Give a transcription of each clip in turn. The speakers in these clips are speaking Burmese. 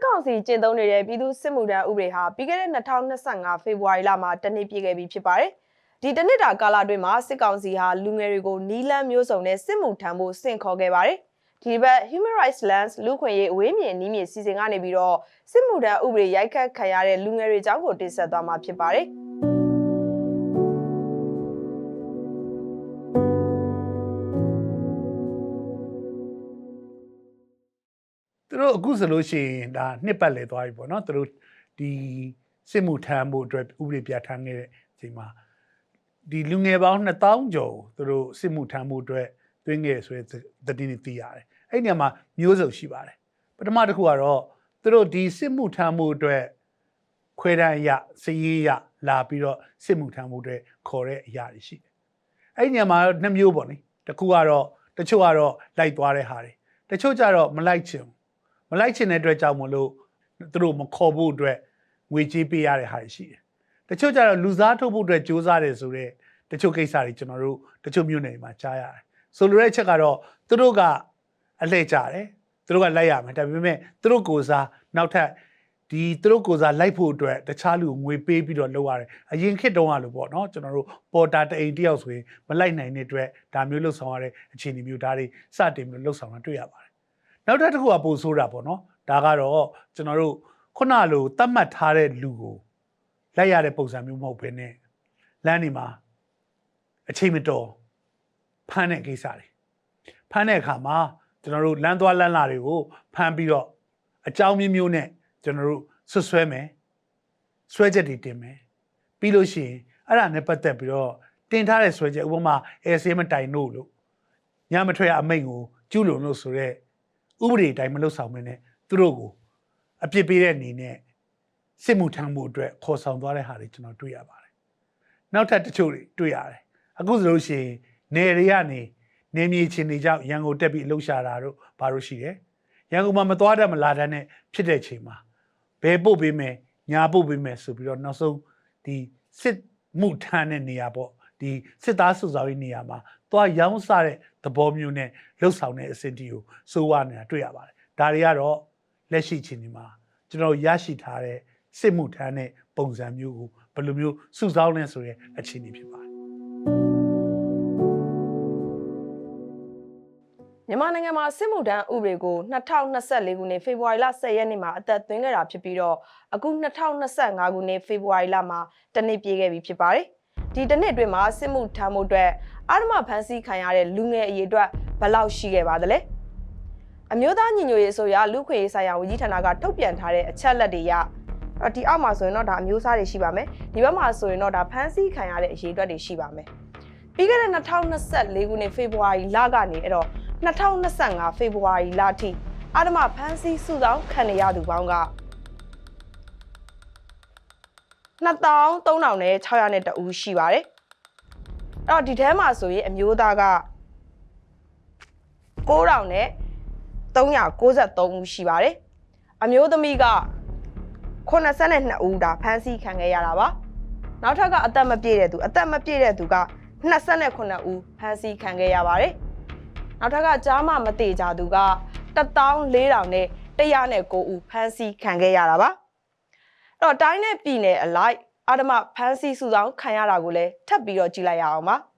စစ်ကောင်စီကျင့်သုံးနေတဲ့ပြည်သူစစ်မှုထမ်းဥပဒေဟာပြီးခဲ့တဲ့2025ဖေဖော်ဝါရီလမှာတနစ်ပြည့်ခဲ့ပြီဖြစ်ပါတယ်။ဒီတနစ်တာကာလအတွင်းမှာစစ်ကောင်စီဟာလူငယ်တွေကိုနီလန်းမျိုးစုံနဲ့စစ်မှုထမ်းဖို့စင့်ခေါ်ခဲ့ပါတယ်။ဒီဘက် Human Rights Lens လူခွင့်ရေးအဝေးမြင်နည်းမြင့်စီစဉ်ကနေပြီးတော့စစ်မှုထမ်းဥပဒေရိုက်ခတ်ခံရတဲ့လူငယ်တွေအကြောင်းကိုတင်ဆက်သွားမှာဖြစ်ပါတယ်။ တို့အခုဆိုလို့ရှိရင်ဒါနှစ်ပတ်လည်သွားပြီပေါ့နော်သူတို့ဒီစစ်မှုထမ်းဖို့အတွက်ဥပဒေပြဋ္ဌာန်းခဲ့တဲ့အချိန်မှာဒီလူငယ်ပေါင်း2000ကျော်ကိုသူတို့စစ်မှုထမ်းဖို့အတွက်တွင်းခဲ့ဆိုတဲ့သတင်းတွေသိရတယ်အဲ့ဒီနေရာမှာမျိုးစုံရှိပါတယ်ပထမတစ်ခုကတော့သူတို့ဒီစစ်မှုထမ်းဖို့အတွက်ခွဲတန်းရစည်ရေးရလာပြီးတော့စစ်မှုထမ်းဖို့အတွက်ခေါ်တဲ့အရာတွေရှိတယ်အဲ့ဒီနေရာမှာနှစ်မျိုးပေါ့နိတစ်ခုကတော့တချို့ကတော့လိုက်သွားတဲ့ဟာတွေတချို့ကျတော့မလိုက်ချင်ဘူး မလိုက်ချင်တဲ့အတွက်ကြောင့်မလို့သူတို့မခေါ်ဖို့အတွက်ငွေကြေးပေးရတဲ့ဟာတွေရှိတယ်။တချို့ကျတော့လူစားထုတ်ဖို့အတွက်ကြိုးစားတယ်ဆိုတော့တချို့ကိစ္စတွေကျွန်တော်တို့တချို့မြို့နယ်တွေမှာကြားရတယ်။ဆိုလိုတဲ့အချက်ကတော့သူတို့ကအလှည့်ကြတယ်။သူတို့ကလိုက်ရမယ်ဒါပေမဲ့သူတို့ကိုယ်စားနောက်ထပ်ဒီသူတို့ကိုယ်စားလိုက်ဖို့အတွက်တခြားလူကိုငွေပေးပြီးတော့လုပ်ရတယ်။အရင်ခေတ်တုန်းကလို့ပေါ့နော်ကျွန်တော်တို့ပေါ်တာတအိမ်တယောက်ဆိုရင်မလိုက်နိုင်တဲ့အတွက်ဒါမျိုးလှုပ်ဆောင်ရတဲ့အခြေအနေမျိုးဒါတွေစတင်ပြီးလှုပ်ဆောင်တာတွေ့ရပါတယ်။ နောက်တစ်ခုကပိုဆိုးတာပေါ့နော်ဒါကတော့ကျွန်တော်တို့ခုနလိုတတ်မှတ်ထားတဲ့လူကိုလိုက်ရတဲ့ပုံစံမျိုးမဟုတ်ဘဲနဲ့လမ်းဒီမှာအချိန်မတော်ဖမ်းတဲ့ကိစ္စတွေဖမ်းတဲ့အခါမှာကျွန်တော်တို့လမ်းသွားလမ်းလာတွေကိုဖမ်းပြီးတော့အကြောင်းမျိုးမျိုးနဲ့ကျွန်တော်တို့ဆွဆွဲမယ်ဆွဲချက်တွေတင်မယ်ပြီးလို့ရှိရင်အဲ့ဒါနဲ့ပတ်သက်ပြီးတော့တင်ထားတဲ့ဆွဲချက်ဥပမာအဲဆေးမတိုင်လို့လို့ညမထွက်ရအမိန့်ကိုကျူးလွန်လို့ဆိုတော့ ဥပဒေအတိုင်းမလုပ်ဆောင်မင်းနဲ့သူတို့ကိုအပြစ်ပေးတဲ့အနေနဲ့စစ်မှုထမ်းမှုအတွက်ခေါ်ဆောင်သွားတဲ့ဟာတွေကျွန်တော်တွေ့ရပါတယ်။နောက်ထပ်တချို့တွေတွေ့ရတယ်။အခုဆိုလို့ရှိရင်နေတွေကနေနေမြေချင်းတွေကြောင့်ရန်ကုန်တက်ပြီးအလုပ်ရှာတာတို့ဘာလို့ရှိတယ်။ရန်ကုန်မှာမသွားတတ်မလာတတ်နဲ့ဖြစ်တဲ့ချိန်မှာဘယ်ပို့ပေးမယ်ညာပို့ပေးမယ်ဆိုပြီးတော့နောက်ဆုံးဒီစစ်မှုထမ်းတဲ့နေရာပေါ့ ဒီစစ်သားစုဆောင်ရေးနေရာမှာသွားရောင်းစားတဲ့သဘောမျိုးနဲ့လှုပ်ဆောင်တဲ့အဆင့်တီကိုစိုးဝါနေတာတွေ့ရပါတယ်ဒါတွေကတော့လက်ရှိချင်းဒီမှာကျွန်တော်ရရှိထားတဲ့စစ်မှုထမ်းတဲ့ပုံစံမျိုးကိုဘယ်လိုမျိုးစုဆောင်းလဲဆိုရဲအခြေအနေဖြစ်ပါတယ်မြန်မာနိုင်ငံမှာစစ်မှုထမ်းဥပဒေကို2024ခုနှစ်ဖေဖော်ဝါရီလ10ရက်နေ့မှာအသက်သွင်းခဲ့တာဖြစ်ပြီးတော့အခု2025ခုနှစ်ဖေဖော်ဝါရီလမှာတနစ်ပြည့်ခဲ့ပြီဖြစ်ပါတယ်။ ဒီတနစ်အတွင်းမှာစစ်မှုထမ်းမှုအတွက်အာရမဖန်ဆီးခံရတဲ့လူငယ်အရေးအတွက်ဘယ်လောက်ရှိခဲ့ပါသလဲ။အမျိုးသားညီညွတ်ရေးဆိုရလူခွေရေးဆိုင်ရာဝန်ကြီးဌာနကထုတ်ပြန်ထားတဲ့အချက်လက်တွေရအော်ဒီအောက်မှာဆိုရင်တော့ဒါအမျိုးအစားတွေရှိပါမယ်။ဒီဘက်မှာဆိုရင်တော့ဒါဖန်ဆီးခံရတဲ့အရေးအတွက်တွေရှိပါမယ်။ပြီးခဲ့တဲ့2024ခုနှစ်ဖေဖော်ဝါရီလကနေအဲ့တော့2025ဖေဖော်ဝါရီလထိအာဓမဖန်းစီစုဆောင်ခံရသူပေါင်းက 2300နဲ့600နဲ့တဦးရှိပါတယ်။အဲ့တော့ဒီထဲမှာဆိုရင်အမျိုးသားက9000နဲ့393ဦးရှိပါတယ်။အမျိုးသမီးက82ဦးဒါဖမ်းဆီးခံခဲ့ရတာပါ။နောက်ထပ်ကအသက်မပြည့်တဲ့သူအသက်မပြည့်တဲ့သူက29ဦးဖမ်းဆီးခံခဲ့ရပါတယ်။နောက်ထပ်ကကြားမမတေကြသူက14000နဲ့109ဦးဖမ်းဆီးခံခဲ့ရတာပါ။အဲ့ တော့တိုင်းနဲ့ပြည်နယ်အလိုက်အာဓမဖမ်းဆီးစုဆောင်ခံရတာကိုလည်းထပ်ပြီးတော့ကြည့်လိုက်ရအောင်ပါ။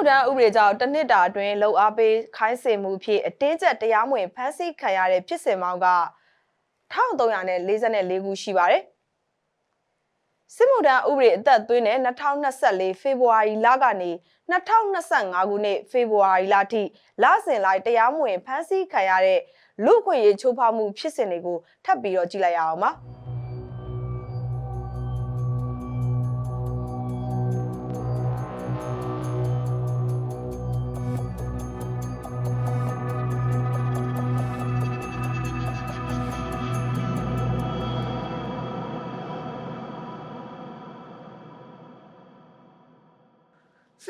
မှုထမ်းဥပဒေကြောင့်တစ်နှစ်တာအတွင်းလုံအားပေးခိုင်းစေမှုဖြစ်အတင်းကျပ်တရားမဝင်ဖမ်းဆီးခံရတဲ့ဖြစ်စဉ်ပေါင်းက1344ခုရှိပါတယ်။စစ်မှုထမ်းဥပဒေအသက်သွင်းတဲ့2024ဖေဖော်ဝါရီလကနေ2025ခုနှစ်ဖေဖော်ဝါရီလထိလစဉ်လိုက်တရားမဝင်ဖမ်းဆီးခံရတဲ့လူ့အခွင့်အရေးချိုးဖောက်မှုဖြစ်စဉ်တွေကိုထပ်ပြီးတော့ကြည့်လိုက်ရအောင်ပါ။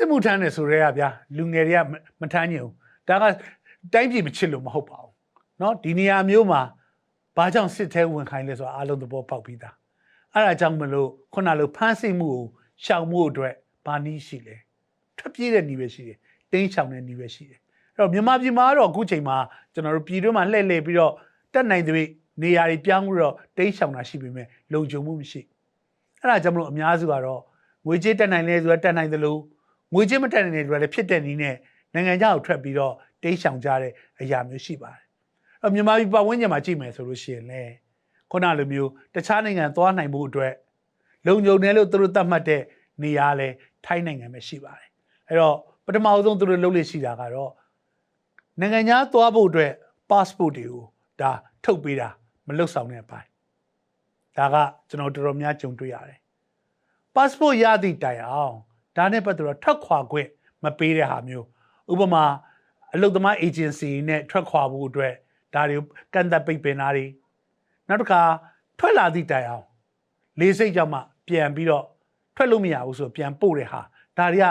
စစ်မှုထမ်းတယ်ဆိုရဲကဗျာလူငယ်တွေကမမထမ်းညင်ဘူးဒါကတိုင်းပြည်မချစ်လို့မဟုတ်ပါဘူးเนาะဒီနေရာမျိုးမှာဘာကြောင့်စစ်ထဲဝင်ခိုင်းလဲဆိုတာအားလုံးသဘောပေါက်ပြီးသားအဲ့ဒါကြောင့်မလို့ခုနလိုဖမ်းဆီးမှုကိုရှောင်မှုအတွက်ဘာနည်းရှိလဲထွက်ပြေးတဲ့နည်းပဲရှိတယ်တင်းရှောင်တဲ့နည်းပဲရှိတယ်အဲ့တော့မြန်မာပြည်မှာကတော့အခုချိန်မှာကျွန်တော်တို့ပြည်တွင်းမှာလှည့်လည်ပြီးတော့တက်နိုင်တဲ့နေရာတွေပြောင်းပြီးတော့တင်းရှောင်တာရှိပေမဲ့လုံခြုံမှုမရှိအဲ့ဒါကြောင့်မလို့အများစုကတော့ငွေကြေးတက်နိုင်လဲဆိုတာတက်နိုင်သလို ငွေကြေးမတက်နေတဲ့တွေလည်းဖြစ်တဲ့နည်းနဲ့နိုင်ငံခြားကိုထွက်ပြီးတော့တိတ်ဆောင်ကြတဲ့အရာမျိုးရှိပါတယ်။အဲ့မြန်မာပြည်ပတ်ဝန်းကျင်မှာကြည့်မယ်ဆိုလို့ရှိရင်လေခုနလိုမျိုးတခြားနိုင်ငံသွားနိုင်မှုအတွက်လုံခြုံတယ်လို့သူတို့သတ်မှတ်တဲ့နေရာလဲထိုင်းနိုင်ငံပဲရှိပါတယ်။အဲ့တော့ပထမအဆုံးသူတို့လုပ်လို့ရှိတာကတော့နိုင်ငံခြားသွားဖို့အတွက် passport တွေကိုဒါထုတ်ပေးတာမလုပ်ဆောင်တဲ့အပိုင်းဒါကကျွန်တော်တော်တော်များကြုံတွေ့ရတယ်။ passport ရသည့်တိုင်အောင် ဒါနဲ့ပတ်သက်တော့ထွက်ခွာခွင့်မပေးတဲ့ဟာမျိုးဥပမာအလုပ်သမား agency နဲ့ထွက်ခွာဖို့အတွက်ဒါတွေကန့်သက်ပိတ်ပင်တာတွေနောက်တစ်ခါထွက်လာသည့်တိုင်အောင်လေးစိတ်ကြောင့်မှပြန်ပြီးတော့ထွက်လို့မရဘူးဆိုတော့ပြန်ပို့တဲ့ဟာဒါတွေက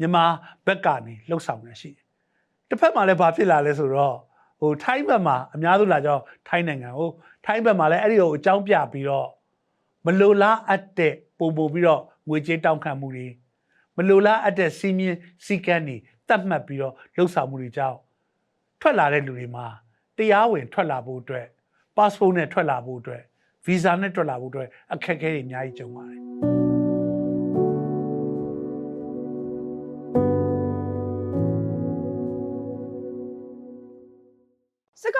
မြန်မာဘက်ကနေလှုပ်ဆောင်နေရှိတယ်တစ်ဖက်မှာလည်းဘာဖြစ်လာလဲဆိုတော့ဟိုထိုင်းဘက်မှာအများစုလာကြောင်းထိုင်းနိုင်ငံဟိုထိုင်းဘက်မှာလည်းအဲ့ဒီကိုအကြောင်းပြပြီးတော့မလိုလားအပ်တဲ့ပုံပို့ပြီးတော့ငွေကြေးတောင်းခံမှုတွေ မလိုလားအပ်တဲ့စီးမြင်စီကန်းတွေတတ်မှတ်ပြီးတော့လှုပ်ဆောင်မှုတွေကြောင့်ထွက်လာတဲ့လူတွေမှာတရားဝင်ထွက်လာဖို့အတွက် passport နဲ့ထွက်လာဖို့အတွက် visa နဲ့ထွက်လာဖို့အတွက်အခက်အခဲတွေအများကြီးကြုံပါတယ်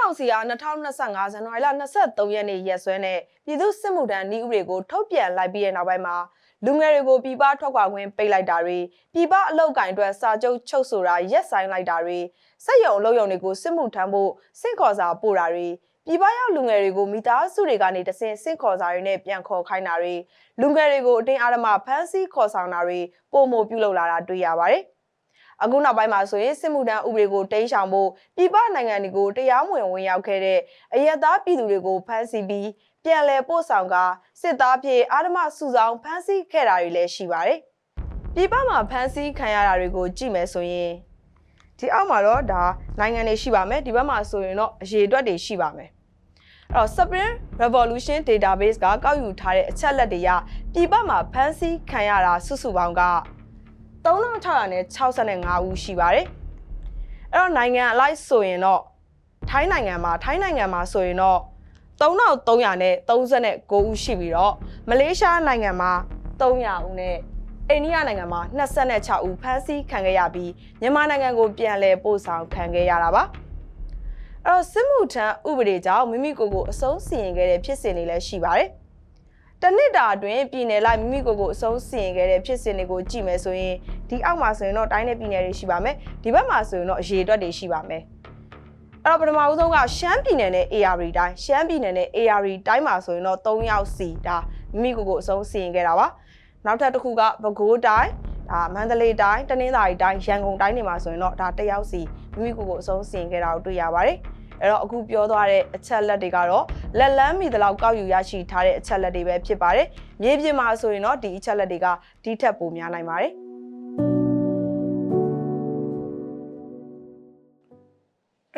ကောင်စီက2025ဇန်နဝါရီလ23ရက်နေ့ရက်စွဲနဲ့ပြည်သူစစ်မှုထမ်းဤဥပဒေကိုထုတ်ပြန်လိုက်ပြီးတဲ့နောက်ပိုင်းမှာလူငယ်တွေကိုပြည်ပထွက်ခွာခွင့်ပိတ်လိုက်တာတွေပြည်ပအလုပ်ကင်အတွက်စာချုပ်ချုပ်ဆိုတာရက်ဆိုင်လိုက်တာတွေစက်ရုံအလုပ်ရုံတွေကိုစစ်မှုထမ်းဖို့စင့်ခေါ်စာပို့တာတွေပြည်ပရောက်လူငယ်တွေကိုမိသားစုတွေကနေတဆင့်စင့်ခေါ်စာတွေနဲ့ပြန်ခေါ်ခိုင်းတာတွေလူငယ်တွေကိုအတင်းအဓမ္မဖမ်းဆီးခေါ်ဆောင်တာတွေပုံမပြုလုပ်လာတာတွေ့ရပါတယ်။ အခုနောက်ပိုင်းမှာဆိုရင်စစ်မှုထမ်းဥပဒေကိုတိမ်းရှောင်ဖို့ပြည်ပနိုင်ငံတွေကိုတရားမဝင်ဝင်ရောက်ခဲ့တဲ့အယက်သားပြည်သူတွေကိုဖမ်းဆီးပြီးပြန်လည်ပို့ဆောင်ကစစ်သားပြေအာဓမစုဆောင်ဖမ်းဆီးခဲ့တာတွေလည်းရှိပါတယ်။ပြည်ပမှာဖမ်းဆီးခံရတာတွေကိုကြည့်မယ်ဆိုရင်ဒီအောက်မှာတော့ဒါနိုင်ငံတွေရှိပါမယ်ဒီဘက်မှာဆိုရင်တော့အရေးအတွက်တွေရှိပါမယ်။အဲ့တော့ Spring Revolution Database ကကောက်ယူထားတဲ့အချက်လက်တွေကပြည်ပမှာဖမ်းဆီးခံရတာစုစုပေါင်းက 3665ဦးရှိပါတယ်။အဲ့တော့နိုင်ငံအလိုက်ဆိုရင်တော့ထိုင်းနိုင်ငံမှာထိုင်းနိုင်ငံမှာဆိုရင်တော့3300နဲ့39ဦးရှိပြီးတော့မလေးရှားနိုင်ငံမှာ300ဦးနဲ့အိန္ဒိယနိုင်ငံမှာ26ဦးဖမ်းဆီးခံခဲ့ရပြီးမြန်မာနိုင်ငံကိုပြန်လည်ပို့ဆောင်ခံခဲ့ရတာပါ။အဲ့တော့စစ်မှုထမ်းဥပဒေကြောင့်မိမိကိုယ်ကိုအဆုံးစီရင်ခဲ့တဲ့ဖြစ်စဉ်တွေလည်းရှိပါတယ်။တနစ်တာအတွင်းပြည်နယ်လိုက်မိမိကိုယ်ကိုအဆုံးစီရင်ခဲ့တဲ့ဖြစ်စဉ်တွေကိုကြည့်မယ်ဆိုရင် ဒီအောက်မှာဆိုရင်တော့တိုင်းနယ်ပြည်နယ်တွေရှိပါမယ်ဒီဘက်မှာဆိုရင်တော့အရေအတွက်တွေရှိပါမယ်အဲ့တော့ပထမဦးဆုံးကရှမ်းပြည်နယ်နဲ့ AR တိုင်းရှမ်းပြည်နယ်နဲ့ AR တိုင်းမှာဆိုရင်တော့3ယောက်စီဒါမိမိကိုယ်ကိုအဆုံးစီရင်ခဲ့တာပါနောက်ထပ်တစ်ခုကပဲခူးတိုင်းဒါမန္တလေးတိုင်းတနင်္သာရီတိုင်းရန်ကုန်တိုင်းတွေမှာဆိုရင်တော့ဒါတစ်ယောက်စီမိမိကိုယ်ကိုအဆုံးစီရင်ခဲ့တာကိုတွေ့ရပါတယ်အဲ့တော့အခုပြောသွားတဲ့အချက်လက်တွေကတော့လက်လန်းမီတလောက်ကောက်ယူရရှိထားတဲ့အချက်လက်တွေပဲဖြစ်ပါတယ်။မြေပြင်မှာဆိုရင်တော့ဒီအချက်လက်တွေကဒီထက်ပိုများနိုင်ပါတယ်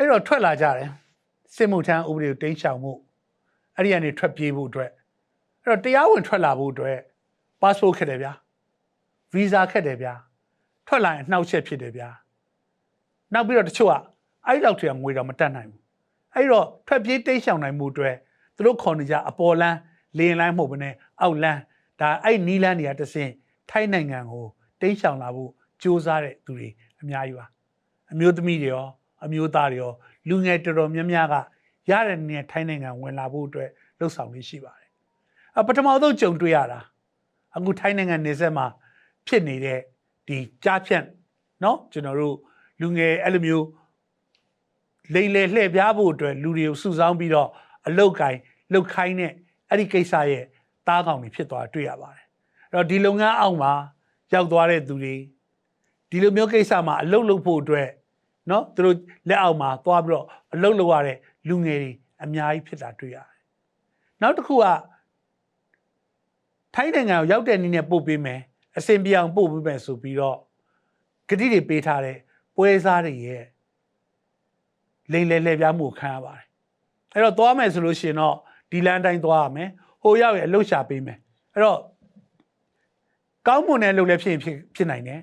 အဲ့တော့ထွက်လာကြတယ်စစ်မှုထမ်းဥပဒေကိုတင်းရှောင်မှုအဲ့ဒီကနေထွက်ပြေးဖို့အတွက်အဲ့တော့တရားဝင်ထွက်လာဖို့အတွက် passport ခက်တယ်ဗျာ visa ခက်တယ်ဗျာထွက်လာရင်နှောက်ယှက်ဖြစ်တယ်ဗျာနောက်ပြီးတော့တချို့ကအဲ့ဒီလောက်ထရငွေတော့မတက်နိုင်ဘူးအဲ့တော့ထွက်ပြေးတင်းရှောင်နိုင်မှုအတွက်သူတို့ခေါ်နေကြအပေါ်လန်းလေရင်လန်းမဟုတ်ဘဲနဲ့အောက်လန်းဒါအဲ့နီးလန်းတွေကတဆင့်ထိုင်းနိုင်ငံကိုတင်းရှောင်လာဖို့ကြိုးစားတဲ့သူတွေအများကြီးပါအမျိုးသမီးတွေရော အမျိုးသားတွေရောလူငယ်တော်တော်များများကရတဲ့နေနဲ့ထိုင်းနိုင်ငံဝင်လာဖို့အတွက်လှုပ်ဆောင်လေးရှိပါတယ်။အပထမဆုံးကြုံတွေ့ရတာအခုထိုင်းနိုင်ငံနေဆက်မှာဖြစ်နေတဲ့ဒီကြားဖြန့်เนาะကျွန်တော်တို့လူငယ်အဲ့လိုမျိုးလိမ်လေလှည့်ပြားဖို့အတွက်လူတွေကိုစုဆောင်းပြီးတော့အလုတ်ကင်လှုပ်ခိုင်းတဲ့အဲ့ဒီကိစ္စရဲ့တားကောင်တွေဖြစ်သွားတာတွေ့ရပါတယ်။အဲ့တော့ဒီလုပ်ငန်းအောက်မှာရောက်သွားတဲ့သူတွေ ဒီလိုမျိုးကိစ္စမှာအလုတ်လုပ်ဖို့အတွက် နော်သူတို့လက်အောက်မှာသွားပြီးတော့အလုပ်လုပ်ရတဲ့လူငယ်တွေအများကြီးဖြစ်တာတွေ့ရတယ်နောက်တစ်ခုကထိုင်းနိုင်ငံကိုရောက်တဲ့နည်းနဲ့ပို့ပေးမယ်အစဉ်ပြေအောင်ပို့ပေးမယ်ဆိုပြီးတော့ဂတိတွေပေးထားတဲ့ပွဲစားတွေရဲ့လိမ့်လဲလှည့်ပြားမှုကိုခံရပါတယ်အဲ့တော့သွားမယ်ဆိုလို့ရှိရင်တော့ဒီလမ်းတိုင်းသွားရမယ်ဟိုရောက်ရင်အလုပ်ရှာပေးမယ်အဲ့တော့ကောင်းမွန်တဲ့အလုပ်လည်းဖြစ်ရင်ဖြစ်ဖြစ်နိုင်တယ်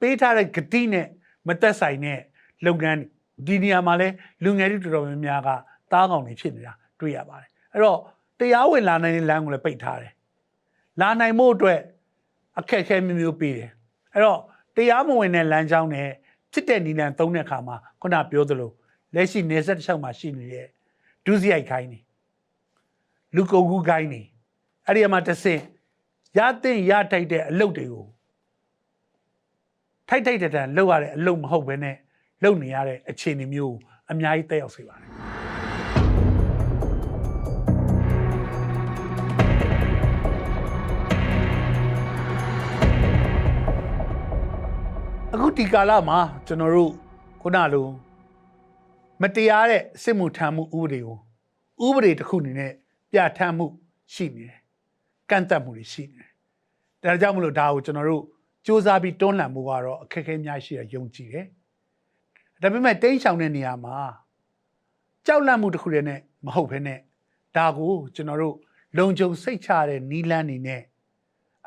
ပေးထားတဲ့ဂတိနဲ့မသက်ဆိုင်တဲ့ လုပ်ငန်းဒီနေရာမှာလဲလူငယ်တွေတော်တော်များများကတားကောင်တွေဖြစ်နေတာတွေ့ရပါတယ်အဲ့တော့တရားဝင်လာနိုင်တဲ့လမ်းကိုလည်းပိတ်ထားတယ်လာနိုင်မှုအတွက်အခက်အခဲမျိုးမျိုးပေးတယ်အဲ့တော့တရားမဝင်တဲ့လမ်းကြောင်းနဲ့ဖြစ်တဲ့နီလန်သုံးတဲ့အခါမှာခုနပြောသလိုလက်ရှိနေဆက်တစ်လျှောက်မှာရှိနေတဲ့ဒုစရိုက်ခိုင်းနေလူကုန်ကူးခိုင်းနေအဲ့ဒီမှာတစ်ဆင့်ရတဲ့ရထိုက်တဲ့အလုပ်တွေကိုထိုက်ထိုက်တန်တန်လုပ်ရတဲ့အလုပ်မဟုတ်ဘဲနဲ့ လုပ်နေရတဲ့အခြေအနေမျိုးကိုအများကြီးတက်ရောက်စေပါတယ်အခုဒီကာလမှာကျွန်တော်တို့ခုနလိုမတရားတဲ့စစ်မှုထမ်းမှုဥပဒေကိုဥပဒေတစ်ခုအနေနဲ့ပြဋ္ဌာန်းမှုရှိနေတယ်ကန့်သက်မှုတွေရှိနေတယ်ဒါကြောင့်မလို့ဒါကိုကျွန်တော်တို့စူးစမ်းပြီးတွန်းလှန်မှုကတော့အခက်အခဲများရှိရယုံကြည်တယ် ဒါပေမဲ့တိန့်ဆောင်တဲ့နေရာမှာကြောက်လန့်မှုတစ်ခုတည်းနဲ့မဟုတ်ဘဲနဲ့ဒါကိုကျွန်တော်တို့လုံခြုံစိတ်ချတဲ့နီလန်းနေနဲ့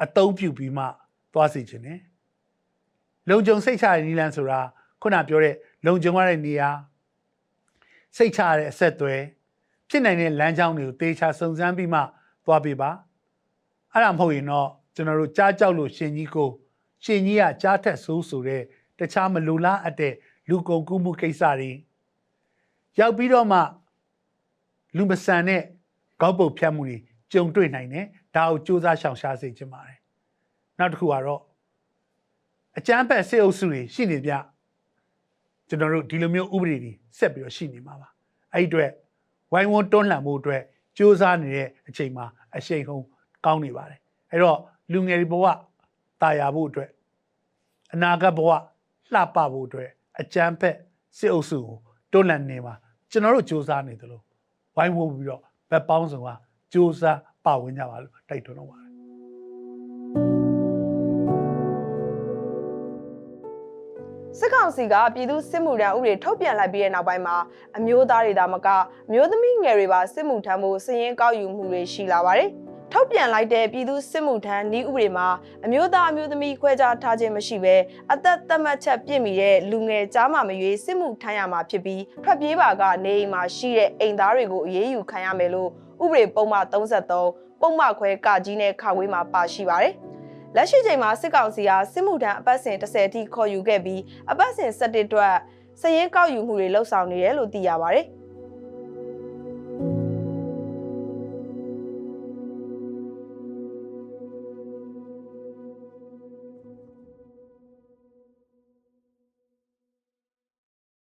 အသုံးပြုပြီးမှသွားစီခြင်း ਨੇ လုံခြုံစိတ်ချတဲ့နီလန်းဆိုတာခုနပြောတဲ့လုံခြုံရတဲ့နေရာစိတ်ချရတဲ့အဆက်အသွယ်ဖြစ်နိုင်တဲ့လမ်းကြောင်းတွေကိုတေချာစုံစမ်းပြီးမှသွားပေးပါအဲ့ဒါမဟုတ်ရင်တော့ကျွန်တော်တို့ကြားကြောက်လို့ရှင်ကြီးကိုရှင်ကြီးကကြားထက်ဆိုးဆိုတဲ့တခြားမလူလားအပ်တဲ့ လူကုန်ကူးမှုကိစ္စတွေရောက်ပြီးတော့မှလူမဆန်တဲ့ကောက်ပုတ်ဖြတ်မှုတွေကြုံတွေ့နိုင်တယ်ဒါကိုစူးစမ်းရှောင်ရှားစေချင်ပါတယ်နောက်တစ်ခုကတော့အကြမ်းဖက်စစ်အုပ်စုတွေရှိနေပြကျွန်တော်တို့ဒီလိုမျိုးဥပဒေတွေဆက်ပြီးတော့ရှိနေမှာပါအဲ့ဒီအတွက်ဝိုင်းဝန်းတွန်းလှန်မှုအတွက်စူးစမ်းနေတဲ့အချိန်မှာအရှိန်ဟုန်ကောင်းနေပါတယ်အဲ့တော့လူငယ်တွေဘဝတာယာဖို့အတွက်အနာဂတ်ဘဝလှပဖို့အတွက် အကြမ်းဖက်စစ်အုပ်စုကိုတွန်းလှန်နေမှာကျွန်တော်တို့စူးစမ်းနေတယ်လို့ဝိုင်းဝန်းပြီးတော့ဘက်ပေါင်းစုံကစူးစမ်းပါဝင်ကြပါလို့တိုက်တွန်းတော့ပါတယ်စစ်ကောင်စီကပြည်သူစစ်မှုထမ်းဥပဒေထုတ်ပြန်လိုက်ပြီးတဲ့နောက်ပိုင်းမှာအမျိုးသားတွေဒါမကအမျိုးသမီးငယ်တွေပါစစ်မှုထမ်းဖို့စည်ရင်းကောက်ယူမှုတွေရှိလာပါတယ်။ ထုတ်ပြန်လိုက်တဲ့ပြည်သူစစ်မှုထမ်းဤဥပဒေမှာအမျိုးသားအမျိုးသမီးခွဲခြားထားခြင်းမရှိဘဲအသက်သတ်မှတ်ချက်ပြည့်မီတဲ့လူငယ်ကြားမှမရွေးစစ်မှုထမ်းရမှာဖြစ်ပြီးထွက်ပြေးပါကနေအိမ်မှာရှိတဲ့အိမ်သားတွေကိုအရေးယူခံရမယ်လို့ဥပဒေပုံမှန်33ပုံမှန်ခွဲကကြီးနဲ့ခါဝေးမှာပါရှိပါတယ်။လက်ရှိချိန်မှာစစ်ကောင်စီကစစ်မှုထမ်းအပတ်စဉ်30တိခေါ်ယူခဲ့ပြီးအပတ်စဉ်17အတွက်စည်ရင်းကောက်ယူမှုတွေလှုပ်ဆောင်နေတယ်လို့သိရပါတယ်။